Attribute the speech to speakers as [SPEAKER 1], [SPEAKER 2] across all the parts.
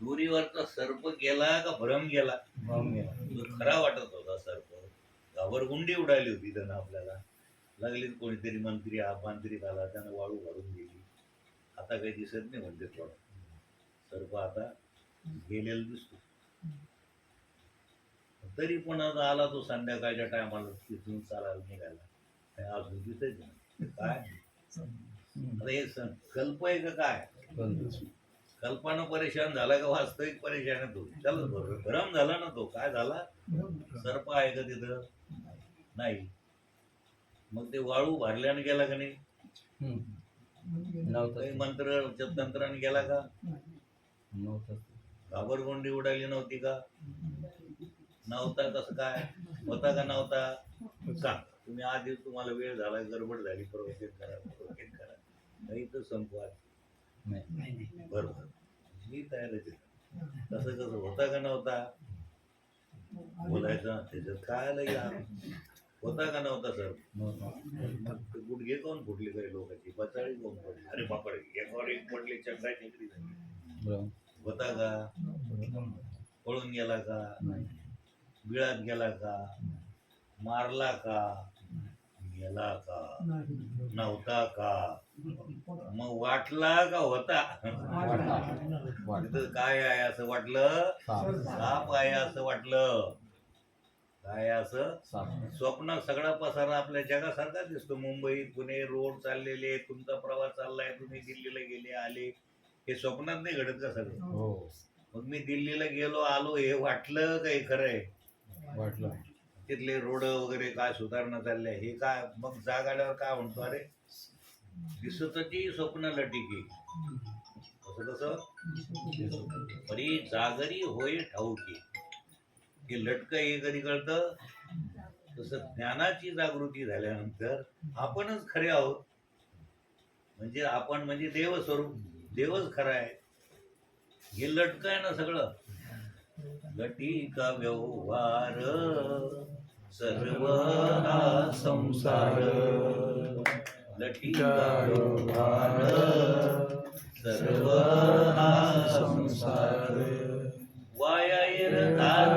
[SPEAKER 1] दोरीवरचा सर्प गेला का भ्रम गेला? तो खरा वाटत होता सर्प. घाबरगुंडी उडाली होती त्यानं आपल्याला. लागलीच कोणीतरी मंत्री मांत्रिक आला. त्यानं वाळू घालून गेली आता काही दिसत नाही म्हणते थोडं सर्प आता गेलेला दिसतो. तरी पण आता आला तो संध्याकाळच्या टायमाला. तिथून चालायला निघाला. काय अजून दिसत नाही काय? आता हे संकल्प आहे का काय? कल्पना परेशान झाला का वास्तविक परेशान आहे तो? भर- भ्रम झाला ना तो. काय झाला? सर्प आहे का तिथं? नाही. मग ते वाळू भरल्याने गेला का नाही? मंत्र तंत्राने गेला का? घाबरगोंडी उडाली नव्हती का? नव्हता कसं काय? होता का नव्हता? सांग. तुम्ही आधी तुम्हाला वेळ झाला गडबड झाली प्रवचन करा प्रवचन करा. नाही तर संपवा. बरोबर. मी तयारच आहे तसं कसं होता का नव्हता? बोलायचं त्याच्यात काय आलं या होता का नव्हता सर? ते गुडघे कोण फुटले काही लोकांची? बचाळी कोण पडली अरे बापडे एकावर एक पडले चक्रा चक्री झाली. होता का? पळून गेला का? बिळात गेला का? मारला का? गेला का? नव्हता का? मग वाटला का होता? तिथं काय आहे असं वाटलं? साप आहे असं वाटलं. काय आहे असं? स्वप्नात सगळा पसारा आपल्या जगासारखा दिसतो. मुंबई पुणे रोड चाललेले तुमचा प्रवास चाललाय तुम्ही दिल्लीला गेले आले. हे स्वप्नात नाही घडत का सगळं? मग मी दिल्लीला गेलो आलो हे वाटलं काही खरंय
[SPEAKER 2] वाटलं.
[SPEAKER 1] तिथले रोड वगैरे काय सुधारणा चालल्या? हे काय मग जाग आल्यावर काय म्हणतो? अरे दिसतची स्वप्न लटिकी कसं? कसं परी जागरी होय ठाऊकी. हे लटक हे कधी कळतं? तसं ज्ञानाची जागृती झाल्यानंतर आपणच खरे आहोत. म्हणजे आपण म्हणजे देव स्वरूप देवच खरा आहे. हे लटक आहे ना सगळं. लटिका व्यवहार सर्व हा संसार. सर्व हा संसार वायायर धार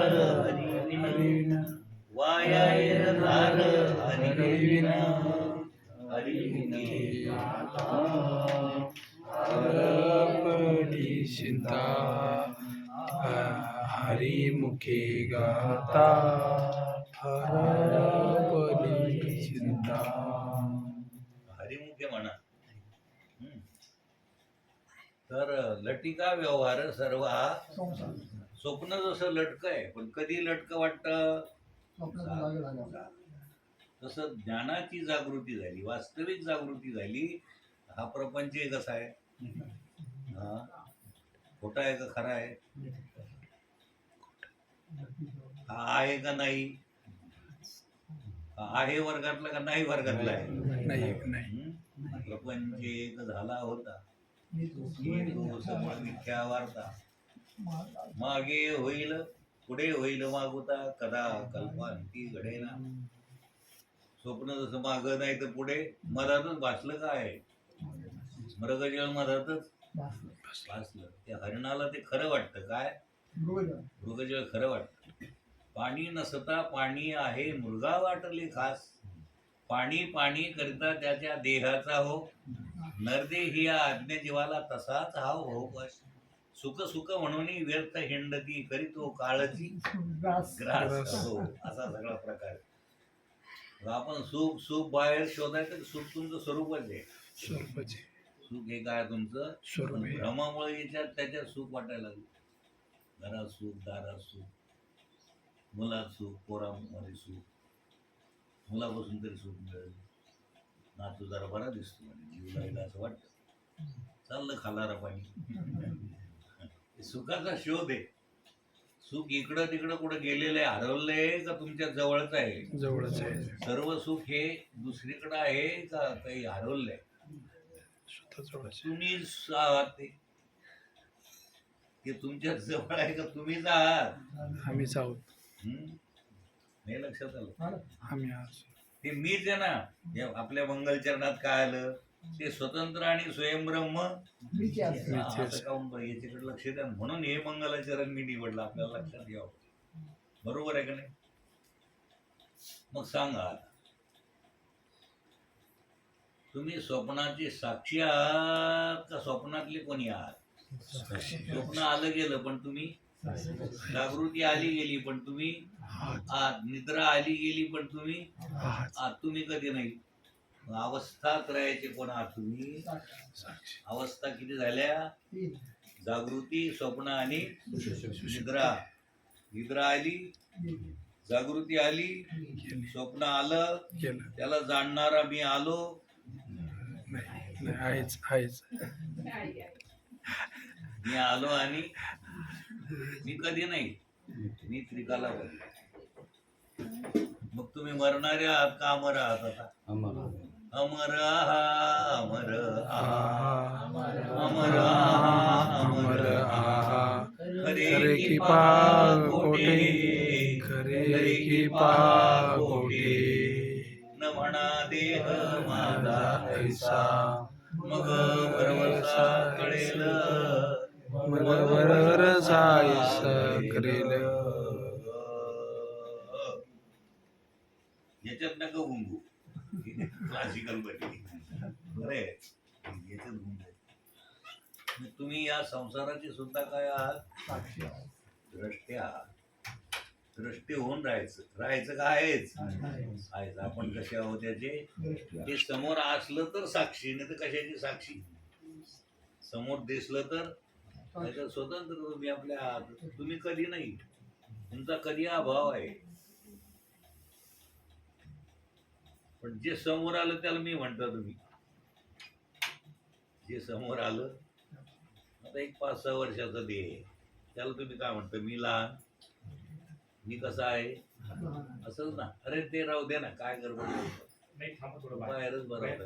[SPEAKER 1] हरिविन वायायर धार हरिविन हरिविनी
[SPEAKER 2] चिंता हरिमुखे गाता हरपडी चिंता
[SPEAKER 1] हरिमुखे म्हणा हम्म. तर लटिका व्यवहार सर्व हा स्वप्न जसं लटक आहे पण कधी लटक वाटत? तसं ज्ञानाची जागृती झाली वास्तविक जागृती झाली हा प्रपंच कसा आहे. हा. खोटा आहे का खरा आहे? हा आहे का नाही? हा आहे वर्गातला का नाही वर्गातला आहे?
[SPEAKER 2] नाही नाही.
[SPEAKER 1] हम्म? प्रपंच एक झाला होता. मिथ्या वार्ता मागे होईल पुढे होईल मागुता कदा कल्पांती घडेना. स्वप्न जसं माग नाही तर पुढे मधातच भासलं काय? मृगजळ मधातच भासलं. त्या हरिणाला ते खरं वाटतं काय? मृगजळ खरं वाटतं. पाणी नसता पाणी आहे मृगा वाटले खास. पाणी पाणी करता त्याच्या देहाचा हो. नरदेही या आज्ञा जीवाला तसाच हा हो बस. सुख सुख म्हणून व्यर्थ हिंडती करीतो काळजी. ग्रास.
[SPEAKER 2] ग्रास.
[SPEAKER 1] हो असा सगळा प्रकार. आपण सुख सुख बाहेर शोधायचं तर सुख तुमचं स्वरूपच आहे.
[SPEAKER 2] स्वरूपाचे
[SPEAKER 1] सुख हे काय तुमचं. भ्रमामुळे याच्यात त्याच्यात सुख वाटायला लागलं. घरात सुख दारात सुख मुलात सुख पोरामध्ये सुख मुलापासून तरी सुख मिळेल. नातू जरा बरा दिसतो जीव लागला असं वाटतं. चाललं खालारा पाणी. हे सुखाचा शोध आहे. सुख इकडं तिकडं कुठं गेलेलं आहे हरवलंय का तुमच्या जवळच आहे?
[SPEAKER 2] जवळच आहे.
[SPEAKER 1] सर्व सुख हे दुसरीकडं आहे का काही हरवलंय? तुम्ही आहात ते. ते तुमच्या जवळ आहे का तुम्हीच आहात?
[SPEAKER 2] आहे आम्हीच आहोत.
[SPEAKER 1] हम्म? हे लक्षात आलं?
[SPEAKER 2] आम्ही आज
[SPEAKER 1] ते मीच आहे ना. आपल्या मंगलचरणात काय आलं? ते स्वतंत्र आणि स्वयंब्रह्म. हा, याच्याकडे लक्ष द्या. म्हणून हे मंगलाचरण मी निवडलं. आपल्याला लक्षात घ्यावं. बरोबर आहे का नाही? मग सांगा. आता. तुम्ही स्वप्नाची साक्षी आहात का स्वप्नातले कोणी आहात? स्वप्न आलं गेलं पण तुम्ही जागृती आली गेली पण तुम्ही आहात निद्रा आली गेली पण तुम्ही?
[SPEAKER 2] आहात.
[SPEAKER 1] तुम्ही कधी नाही? मग अवस्थात राहायचे कोण आहात तुम्ही अवस्था किती झाल्या. जागृती स्वप्न आणि निद्रा. निद्रा आली जागृती आली स्वप्न आलं त्याला जाणणारा मी आलो.
[SPEAKER 2] आहेच आहेच.
[SPEAKER 1] मी आलो आणि मी कधी नाही? मी त्रिकाला मग तुम्ही मरणारे आहात का अमर. आहात आता अमर आहा. अमर अमर
[SPEAKER 2] अमर
[SPEAKER 1] खरे की
[SPEAKER 2] की
[SPEAKER 1] पाग
[SPEAKER 2] पाग
[SPEAKER 1] गोटे
[SPEAKER 2] गोटे खरे की पाग गोटे
[SPEAKER 1] न म्हणा देह माझा
[SPEAKER 2] ऐसा.
[SPEAKER 1] मग भरवसा कळेल.
[SPEAKER 2] बरोबर जायस करेल
[SPEAKER 1] क्लासिकलमध्ये बरे याच्यात तुम्ही या संसाराची सुद्धा काय आहात?
[SPEAKER 3] साक्षी आहे.
[SPEAKER 1] द्रष्टे आहात. द्रष्टे होऊन राहायचं. राहायचं का आहेच? आहेच. आपण कसे आहोत त्याचे? ते समोर असलं तर साक्षी नाही तर कशाची साक्षी? समोर दिसलं तर? त्याच्यात स्वतंत्र तुम्ही आपल्या आहात. तुम्ही कधी नाही. तुमचा कधी अभाव आहे? पण जे समोर आलं त्याला मी म्हणता तुम्ही. जे समोर आलं आता एक पाच सहा वर्षाचा आहे. त्याला तुम्ही काय म्हणता मी लहान मी कसा आहे? असंच ना. अरे ते राहू दे ना काय गडबड करतो? बाहेरच बरं
[SPEAKER 4] बाहेर.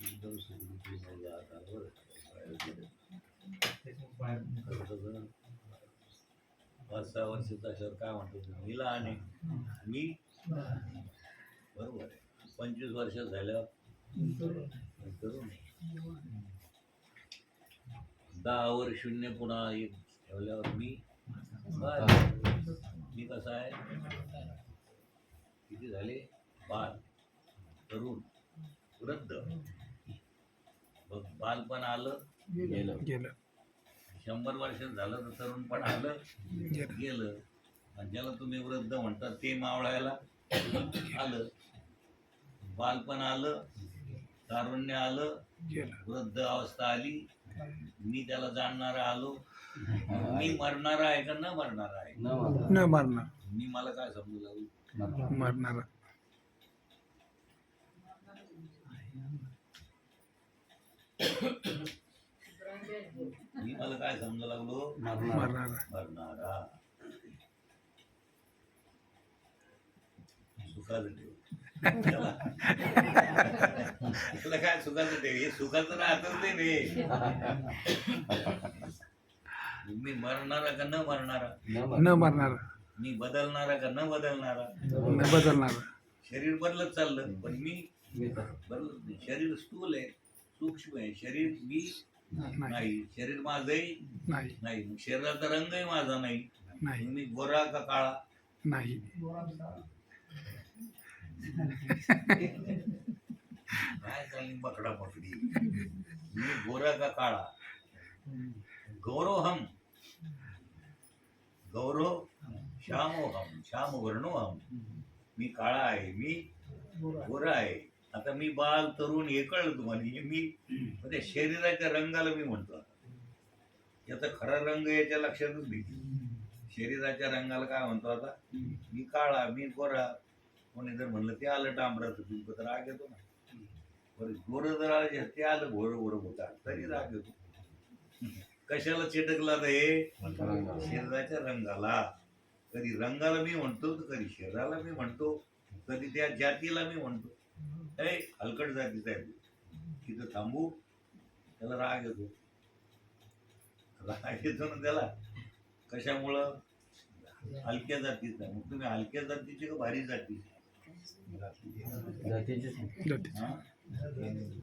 [SPEAKER 1] एकदम सुरळीत झालं आता, बरं. बाहेर गेलं.
[SPEAKER 4] त्याच्यामुळे बाहेर
[SPEAKER 1] खरं सगळं पाच सहा वर्षाचा असल्यावर काय म्हणतो तुम्ही? मी लहान आहे. मी बरोबर आहे. पंचवीस वर्ष झाल्यावर तरुण आहे. दहा वर शून्य पुन्हा एक ठेवल्यावर मी. मी कसा आहे? किती झाले? बाल तरुण. वृद्ध. बघ बालपण आलं
[SPEAKER 3] गेलं.
[SPEAKER 2] गेलं.
[SPEAKER 1] शंभर वर्ष झालं तर तरुण पण आलं
[SPEAKER 2] गेलं.
[SPEAKER 1] आणि ज्याला तुम्ही वृद्ध म्हणता ते मावळायला आलं. बालपण आलं तारुण्य आलं
[SPEAKER 2] गेलं
[SPEAKER 1] वृद्ध अवस्था आली. मी त्याला जाणणारा आलो. मी मरणारा आहे का न मरणारा आहे?
[SPEAKER 2] न मरणार.
[SPEAKER 1] मी मला काय समजू लागू
[SPEAKER 2] मरणार.
[SPEAKER 1] मी मला काय समजू लागलो?
[SPEAKER 2] मरणार.
[SPEAKER 1] मरणारा. सुखाचं ठेव. त्याला काय सुखाचं ठेव? हे सुखाचं राहतच नाही रे. मी मरणारा का न मरणारा?
[SPEAKER 2] न मरणार.
[SPEAKER 1] मी बदलणारा का न बदलणारा?
[SPEAKER 2] न बदलणार.
[SPEAKER 1] शरीर बदलत चाललं पण मी बदलत. नाही शरीर स्थूल आहे सूक्ष्म आहे. शरीर मी
[SPEAKER 2] नाही.
[SPEAKER 1] शरीर माझंही
[SPEAKER 2] नाही.
[SPEAKER 1] नाही. मग शरीराचा रंगही माझा नाही.
[SPEAKER 2] नाही.
[SPEAKER 1] मग मी गोरा का काळा?
[SPEAKER 2] नाही.
[SPEAKER 1] काय चालली बकडा पकडी मी गोरा का काळा? गौरव हम गौरव श्यामो हम श्याम वर्णो हम मी काळा आहे. मी गोरा आहे. आता मी बाल तरुण हे कळलं तुम्हाला मी म्हणजे त्या शरीराच्या रंगाला मी म्हणतो आता. याचा खरा रंग याच्या लक्षातच नाही. शरीराच्या रंगाला काय म्हणतो आता? मी काळा मी गोरा. कोणी जर म्हणलं ते आलं डांबराचं पिंप तर राग येतो ना. बरं गोरं जर आलं ते आलं घोरं घोरं होता. तरी राग येतो. कशाला चिटकला तर हे? शरीराच्या रंगाला. कधी रंगाला मी म्हणतो तर कधी शरीराला मी म्हणतो कधी त्या जातीला मी म्हणतो. ए हलकट जातीचा आहे तू. तिथं थांबू. त्याला राग येतो. राग येतो ना त्याला. कशामुळं? हलक्या जातीचा. मग तुम्ही हलक्या जातीचे का भारी जातीचे?
[SPEAKER 2] जाते
[SPEAKER 5] हा?